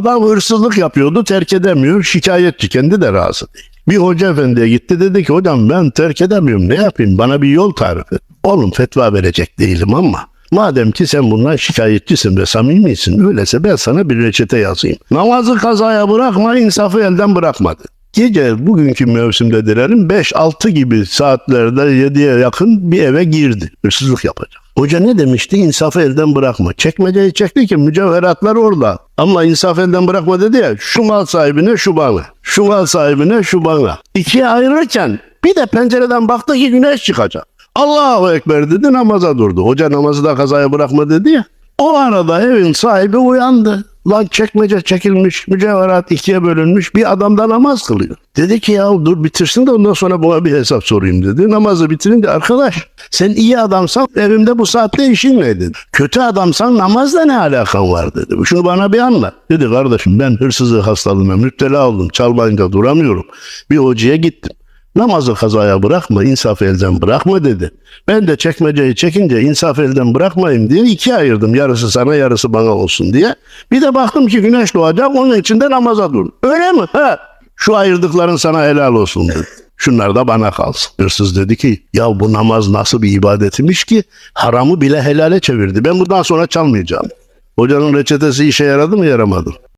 Adam hırsızlık yapıyordu terk edemiyor şikayetçi kendi de razı değil. Bir hoca efendiye gitti dedi ki hocam ben terk edemiyorum ne yapayım bana bir yol tarif et. Oğlum fetva verecek değilim ama madem ki sen bundan şikayetçisin ve samimisin öyleyse ben sana bir reçete yazayım. Namazı kazaya bırakma insafı elden bırakmadı. Gece bugünkü mevsimde dilerim 5-6 gibi saatlerde 7'ye yakın bir eve girdi. Hırsızlık yapacak. Hoca ne demişti? İnsafı elden bırakma. Çekmeceyi çekti ki mücevheratlar orada. Ama insaf elden bırakma dedi ya şu mal sahibine şu bana. Şu mal sahibine şu bana. İkiye ayırırken bir de pencereden baktı ki güneş çıkacak. Allahu Ekber dedi namaza durdu. Hoca namazı da kazaya bırakma dedi ya. O arada evin sahibi uyandı. Lan çekmece çekilmiş, mücevherat ikiye bölünmüş bir adam da namaz kılıyor. Dedi ki ya dur bitirsin de ondan sonra buna bir hesap sorayım dedi. Namazı bitirince arkadaş sen iyi adamsan evimde bu saatte işin ne dedi. Kötü adamsan namazla ne alakan var dedi. Şunu bana bir anlat. Dedi kardeşim ben hırsızlık hastalığına müptela oldum. Çalmayınca duramıyorum. Bir hocaya gittim. Namazı kazaya bırakma, insaf elden bırakma dedi. Ben de çekmeceyi çekince insaf elden bırakmayayım diye ikiye ayırdım. Yarısı sana, yarısı bana olsun diye. Bir de baktım ki güneş doğacak, onun için de namaza dur. Öyle mi? He. Şu ayırdıkların sana helal olsun dedi. Şunlar da bana kalsın. Hırsız dedi ki ya bu namaz nasıl bir ibadetmiş ki haramı bile helale çevirdi. Ben bundan sonra çalmayacağım. Hocanın reçetesi işe yaradı mı yaramadı?